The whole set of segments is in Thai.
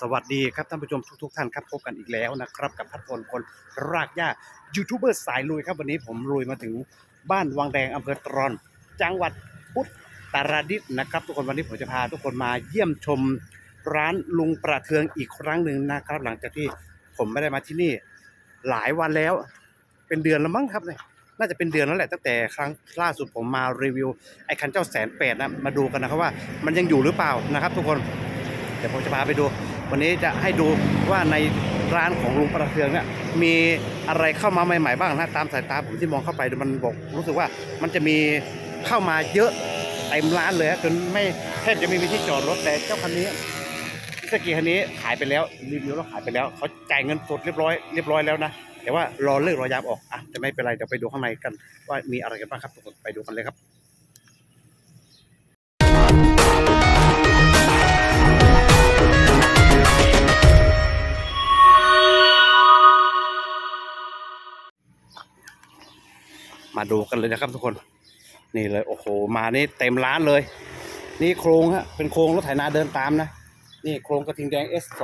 สวัสดีครับท่านผู้ชมทุกๆท่านครับพบกันอีกแล้วนะครับ กับพัฒพลคนรากหญ้ายูทูบเบอร์สายลุยครับวันนี้ผมลุยมาถึงบ้านวังแดงอำเภอตรอน จังหวัดอุทธตรดิตถ์นะครับ ทุกคนวันนี้ผมจะพาทุกคนมาเยี่ยมชมร้านลุงประเทืองอีกครั้งหนึ่งนะครับ หลังจากที่ผมไม่ได้มาที่นี่ หลายวันแล้ว เป็นเดือนแล้วมั้งครับเนี่ยน่าจะเป็นเดือนแล้วแหละตั้งแต่ครั้งล่าสุดผมมารีวิวไอ้คันเจ้าแสนแปดนะมาดูกันนะครับว่ามันยังอยู่หรือเปล่านะครับ ทุกคนเดี๋ยวผมจะพาไปดู วันนี้จะให้ดูว่าในร้านของลุงประเทืองเนี่ยมีอะไรเข้ามาใหม่ๆบ้างนะตามสายตาผมที่มองเข้าไปมันบอกรู้สึกว่ามันจะมีเข้ามาเยอะเต็มร้านเลยจนไม่แทบจะไม่มีที่จอดรถแต่เจ้าคันนี้สกีคันนี้ขายไปแล้วรีวิวแล้วขายไปแล้วเขาจ่ายเงินสดเรียบร้อยเรียบร้อยแล้วนะแต่ว่ารอเลิกรอยามออกอะจะไม่เป็นไรเดี๋ยวไปดูข้างในกัน ว่ามีอะไรกันบ้างครับทุกคนไปดูกันเลยครับ มาดูกันเลยนะครับทุกคน นี่เลยโอ้โห มานี่เต็มร้านเลย นี่โครงฮะเป็นโครงรถไถนาเดินตามนะ นี่โครงกระทิงแดง S2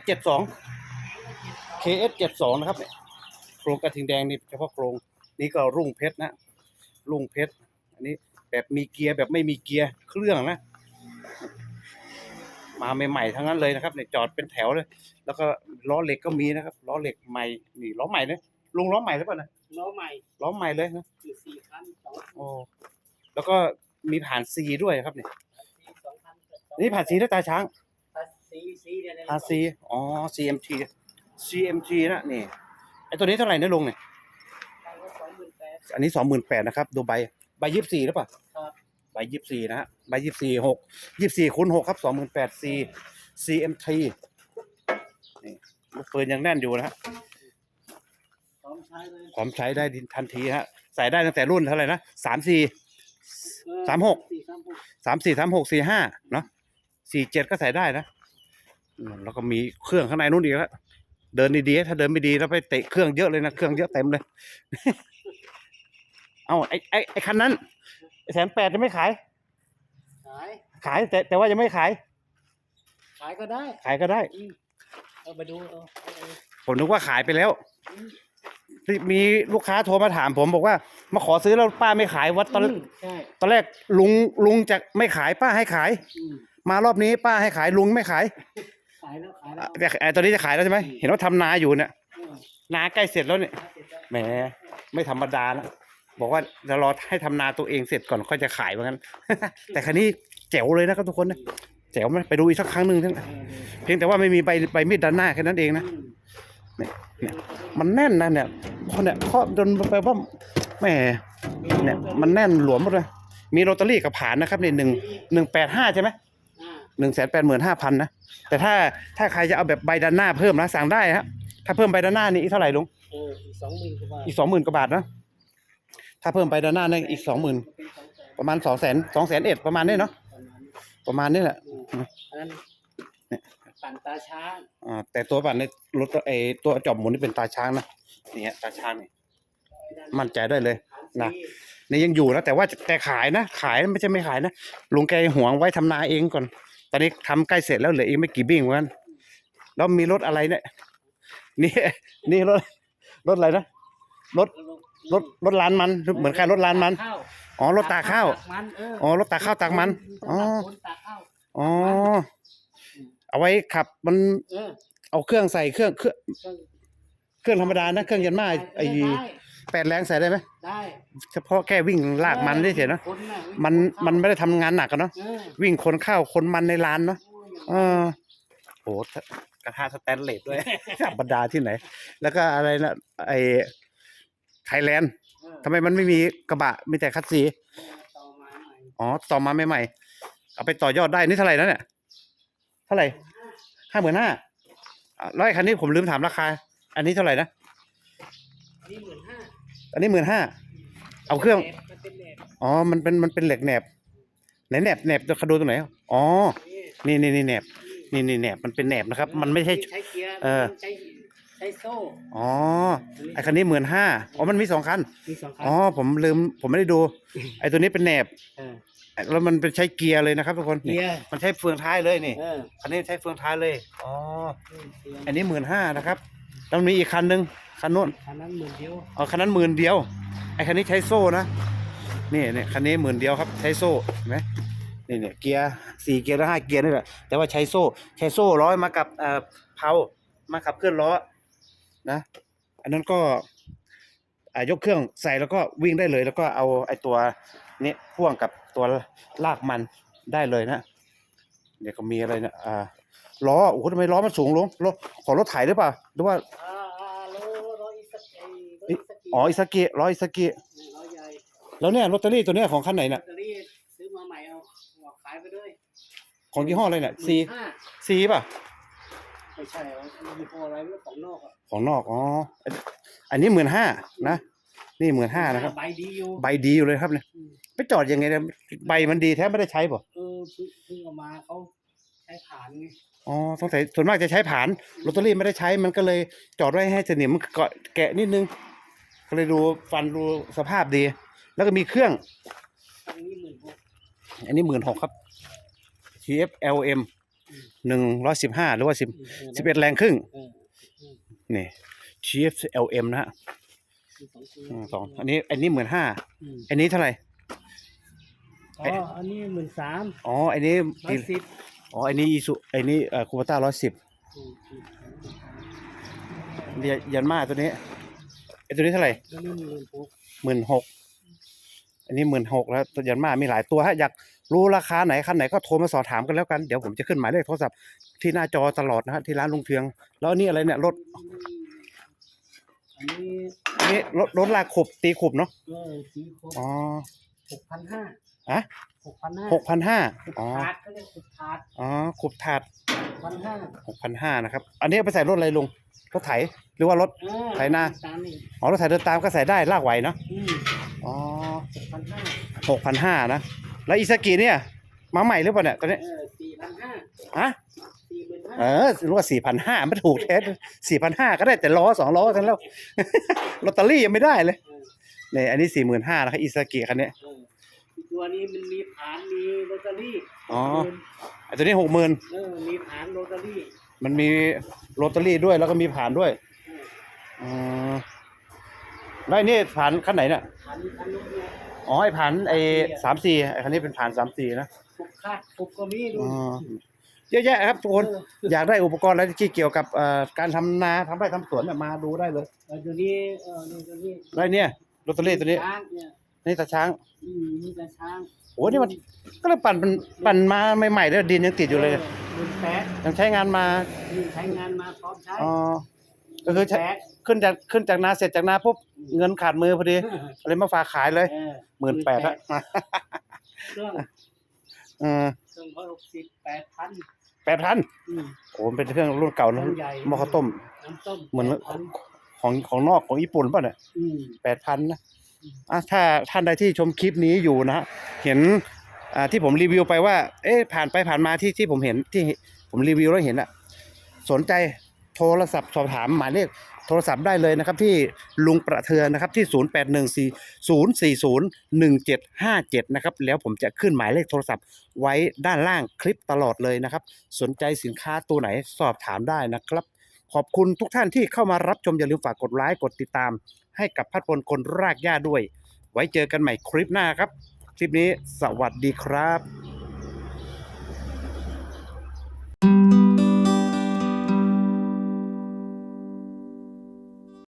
S72 KS72 นะครับเนี่ยโครงกระทิงแดงนี่เฉพาะโครงนี่ก็รุ่งเพชรนะรุ่งเพชรอันนี้แบบมีเกียร์แบบไม่มีเกียร์เครื่องนะ มาใหม่ๆทั้งนั้นเลยนะครับเนี่ยจอดเป็นแถวเลย แล้วก็ล้อเหล็กก็มีนะครับล้อเหล็กใหม่นี่ล้อใหม่เลยลุงล้อใหม่หรือเปล่านะ ล้อใหม่ล้อใหม่เลยนะอยู่สี่คันสองโอ้แล้วก็มีผ่านซีด้วยครับเนี่ยสี่สองคันสองนี่ผ่านซีด้วยตาช้างซีซีเนี่ยนะผ่านซีอ๋อ CMT CMT นะนี่ไอตัวนี้เท่าไหร่นะลุงเนี่ยสองหมื่นแปด อันนี้สองหมื่นแปดนะครับดูใบใบยี่สิบสี่หรือเปล่าครับ ใบยี่สิบสี่นะฮะใบยี่สิบสี่หกยี่สิบสี่คูณหกครับสองหมื่นแปด C CMT นี่ลูกปืนยังแน่นอยู่นะฮะพร้อม ใช้เลยพร้อมใช้ได้ทันทีฮะ ใส่ได้ตั้งแต่รุ่นเท่าไหร่นะสามสี่เออสามหก สี่สามหกสามสี่สามหกสี่ห้าเนาะสี่เจ็ดก็ใส่ได้นะอืมแล้วก็มีเครื่องข้างในนู้นอีกแล้วเดินดีๆถ้าเดินไม่ดีแล้วไปเตะเครื่องเยอะเลยนะเครื่องเยอะเต็มเลย เอาไอ้ไอ้ไอ้คันนั้นแสนแปดจะไม่ขาย ขาย ขายแต่แต่ว่ายังไม่ขาย ขายก็ได้ขายก็ได้อืมเอาไปดูเอาเอาเอาผมนึกว่าขายไปแล้วที่ มีลูกค้าโทรมาถามผมบอกว่า มาขอซื้อแล้วป้าไม่ขายวัดตอนอืมใช่ตอนแรกลุงลุงจะไม่ขายป้าให้ขาย อืมมารอบนี้ป้าให้ขายลุงไม่ขายขายแล้วขายแล้วแต่ไอ้ตอนนี้จะขายแล้วใช่ไหมเห็นว่าทำนาอยู่เนี่ยเออนาใกล้เสร็จแล้วเนี่ยขายเสร็จแล้วแหมไม่ธรรมดานะบอกว่าจะรอให้ทำนาตัวเองเสร็จก่อนค่อยจะขายเหมือนกันแต่คันนี้แจ๋วเลยนะครับทุกคนนะแจ๋วไหมไปดูอีกสักครั้งหนึ่งเถอะเออเพียงแต่ว่าไม่มีใบใบมีดด้านหน้าแค่นั้นเองนะ อืม เนี่ยมันแน่นนะเนี่ยพอเนี่ยเคาะจนไปว่าแหมเนี่ยมันแน่นหลวมหมดเลยมีโรตารี่กับผ่านนะครับเนี่ยหนึ่งหนึ่งแปดห้าใช่ไหมอ่าหนึ่งแสนแปดหมื่นห้าพันนะแต่ถ้าถ้าใครจะเอาแบบใบด้านหน้าเพิ่มนะสั่งได้ฮะถ้าเพิ่มใบด้านหน้านี่อีกเท่าไหร่ลุงเอออีกสองหมื่นกว่าบาทอีกสองหมื่นกว่าบาทนะถ้าเพิ่มไปด้านหน้าเนี่ยอีกสองหมื่นเป็นสองแสนประมาณสองแสนสองแสนเอ็ดประมาณนี้เนาะประมาณนี้ประมาณนี้แหละอืมอันนั้น ปั่นตาช้างอ่าแต่ตัวบัตรในรถไอตัวจอบหมุนนี่เป็นตาช้างนะนี่ฮะตาช้างนี่มั่นใจได้เลยนะนี่ยังอยู่นะแต่ว่าแต่ขายนะขายไม่ใช่ไม่ขายนะลุงแกหวงไว้ทำนาเองก่อน ตอนนี้ทำใกล้เสร็จแล้วเหลืออีกไม่กี่บิ้งเหมือนกันแล้วมีรถอะไรเนี่ยนี่นี่รถรถอะไรนะรถรถรถลานมันเหมือนใครรถลานมันข้าวอ๋อรถตากข้าวตมันเอออ๋อรถตากข้าวตากมันอ๋อ คนตากข้าว อ๋อ เอาไว้ขับมันเออเอาเครื่องใส่เครื่องเครื่องเครื่องเครื่องธรรมดานะเครื่องยันมาไอ้ได้แปดแรงใส่ได้ไหมได้เฉพาะแค่วิ่งลากมันได้เฉยๆเนอะคนน่ะมันมันไม่ได้ทำงานหนักกันเนาะเออวิ่งคนข้าวคนมันในร้านเนาะโอ้ยเออโหกระทะสแตนเลสด้วย ธรรมดาที่ไหน แล้วก็อะไรนะไอ้ไทยแลนด์เออทำไมมันไม่มีกระบะมีแต่คัสซีต่อมาใหม่อ๋อต่อมาใหม่ๆเอาไปต่อยอดได้นี่เท่าไหร่นะเนี่ยเท่าไหร่ห้าหมื่นห้าแล้วไอ้คันนี้ผมลืมถามราคา อันนี้เท่าไหร่นะนี่หมื่นห้าอันนี้หมื่นห้า เอาเครื่องมันเป็นเลทอ๋อ มันเป็น มันเป็นเหล็กแหนบ ไหนแหนบแหนบจะดูตรงไหน อ๋อนี่นี่นี่นี่แหนบ นี่นี่แหนบ มันเป็นแหนบนะครับ มันไม่ใช่ ใช้เกียร์เออใช้ใช้โซ่ อ๋อ ไอคันนี้หมื่นห้า อ๋อ มันมีสองคัน มีสองคัน อ๋อ ผมลืม ผมไม่ได้ดู ไอตัวนี้เป็นแหนบเออ แล้วมันเป็นใช้เกียร์เลยนะครับทุกคนเกียร์มันใช้เฟืองท้ายเลยนี่ เออคันนี้ใช้เฟืองท้ายเลยอ๋อเกียร์อันนี้หมื่นห้านะครับแล้วมีอีกคันหนึ่งคันโน้นคันนั้นหมื่นเดียวอ๋อคันนั้นหมื่นเดียวไอ้คันนี้ใช้โซ่นะนี่เนี่ยคันนี้หมื่นเดียวครับ ใช้โซ่เห็นไหมนี่เนี่ยเกียร์สี่เกียร์แล้วห้าเกียร์นี่แหละแต่ว่าใช้โซ่ใช้โซ่ร้อยมากับเอ่อเพามาขับเคลื่อนล้อนะ อันนั้นก็อ่ายกเครื่องใส่แล้วก็วิ่งได้เลย แล้วก็เอาไอ้ตัว นี้พ่วงกับตัวลากมันได้เลยนะเดี๋ยวก็มีอะไรนะอ่าล้อโอ้โหทำไมล้อมันสูงลงล้อขอรถไถหรือเปล่าหรือว่าอ่าอ่าโลร้อยสกีร้อยสกีอ๋ออิสกิร้อยอิสกิร้อยใหญ่แล้วเนี่ยลอตเตอรี่ตัวเนี้ยของคันไหนลอน่ะตเตอรี่ซื้อมาใหม่เอาเอาขายไปเลยของยี่ห้ออะไรเนี่ยซีห้าซีป่ะไม่ใช่เอาอันนี้พออะไรไม่รู้ของนอกอะของนอกอ๋ออันนี้หมื่นห้านะ นี่หมื่นห้านะครับ ใบดีอยู่ใบดีอยู่เลยครับเนี่ยอืมไปจอดยังไงเนี่ยใบมันดีแท้ไม่ได้ใช้ป่ะเออเพิ่งเพิ่งเอามาเขาใช้ผ่านไงอ๋อสงสัยส่วนมากจะใช้ผ่านลอตเตอรี่ไม่ได้ใช้มันก็เลยจอดไว้ให้สนิมเกาะแกะนิดนึง ก็เลยดูฟันดูสภาพดี แล้วก็มีเครื่องอันนี้หมื่นหกอันนี้หมื่นหกครับ TFLM หนึ่งร้อยสิบห้าหรือว่าสิบสิบเอ็ดแรงครึ่ง เออเออนี่ TFLM นะฮะมีส องตัวอืมสองอันนี้อันนี้หมื่นห้าอืมอันนี้เท่าไหร่ อ๋ออันนี้หมื่นสามอ๋ออันนี้ร้อยสิบอ๋ออันนี้อีสุอันนี้เอ่อคูปต้าร้อยสิบอืมอืมอืมเรียยันมาตัวนี้ไอตัวนี้เท่าไหร่อันนี้หมื่นหกหมื่นหกอันนี้หมื่นหกแล้วตัวยันมามีหลายตัวฮะอยากรู้ราคาไหนคันไหนก็โทรมาสอบถามกันแล้วกันเดี๋ยวผมจะขึ้นหมายเลขโทรศัพท์ที่หน้าจอตลอดนะฮะที่ร้านลุงเทือง แล้วอันนี้อะไรเนี่ยรถอันนี้อั นี้รถรถลากขบตีขบเนาะเออสีครบอ๋อหกพันห้าอะหกพันห้าหกพันห้าขุดอ๋อถาดเขาเรียกขุดถาดอ๋อขบถาดพันห้าหกพันห้านะครับ อันนี้เอาไปใส่รถอะไรลุงรถไถหรือว่ารถไถนาอ๋อรถไถเดินตามก็ใส่ได้ลากไหวเนาะอ๋อหกพันห้าหกพันห้านะ แล้วอีสกิเนี่ยมาใหม่หรือเปล่าเนี่ยตอนนี้ออสี่พันห้าฮะ เออรู้ว่าสี่พันห้าไม่ถูกแท้สี่พันห้าก็ได้แต่ล้อสองล้อกันแล้วลอตเตอรี่ยังไม่ได้เลยเออเนี่ยอันนี้สี่หมื่นห้านะครับอิซากิคันเนี้ยเอออีกตัวนี้มันมีฐานมีโรตารี่อ๋อไอ้ตัวนี้หกหมื่นเออมีฐานโรตารี่ มันมีลอตเตอรี่ด้วยแล้วก็มีผ่านด้วยเอออืมแล้วไอ้นี่ผ่านคันไหนเนี่ยฐานฐานลูกเนี่ยอ๋อไอ้ผ่านไอ้สามสี่ไอ้คันนี้เป็นผ่านสามสี่นะขุกคาดขุกก็มีดูอ๋อ เยอะแยะครับทุกคนเอออยากได้อุปกรณ์อะไรที่เกี่ยวกับเอ่อการทำนาทำไร่ทำสวนเนี่ยมาดูได้เลยเออตัวนี้เออนี่ตัวนี้แล้วไอ้เนี่ยลอตเตอรี่ตัวนี้ช้างเนี่ยนี่ตาช้างอืมนี่แต่ช้างโอ้นี่มันก็เลยปั่นมันปั่นมาใหม่ๆแล้วดินยังติดอยู่เลยหมื่นแปดยังใช้งานมานี่ใช้งานมาพร้อมใช้อ๋อก็คือใช้แปดขึ้นจากขึ้นจากนาเสร็จจากนาปุ๊บเงินขาดมือพอดีเลยมาฝากขายเลยเออหมื่นแปดละเครื่องเออ เครื่องร้อยหกสิบแปดพันแปดพันอืม โอ้มันเป็นเครื่องรุ่นเก่านะเครื่องใหญ่ หม้อข้าวต้ม น้ำต้มเหมือน 8,000ของของนอกของญี่ปุ่นป่ะเนี่ย อืม แปดพันนะอะถ้าท่านใดที่ชมคลิปนี้อยู่นะฮะเห็นอ่าที่ผมรีวิวไปว่า เอ๊ะผ่านไปผ่านมาที่ที่ผมเห็นที่ผมรีวิวแล้วเห็นอะสนใจ โทรศัพท์สอบถามหมายเลขโทรศัพท์ได้เลยนะครับที่ลุงประเทือนนะครับที่ 0814-040-1757 นะครับแล้วผมจะขึ้นหมายเลขโทรศัพท์ไว้ด้านล่างคลิปตลอดเลยนะครับ สนใจสินค้าตัวไหนสอบถามได้นะครับ ขอบคุณทุกท่านที่เข้ามารับชมอย่าลืมฝากกดไลค์กดติดตาม ให้กับพัดพลคนรากหญ้าด้วย ไว้เจอกันใหม่คลิปหน้าครับ คลิปนี้สวัสดีครับ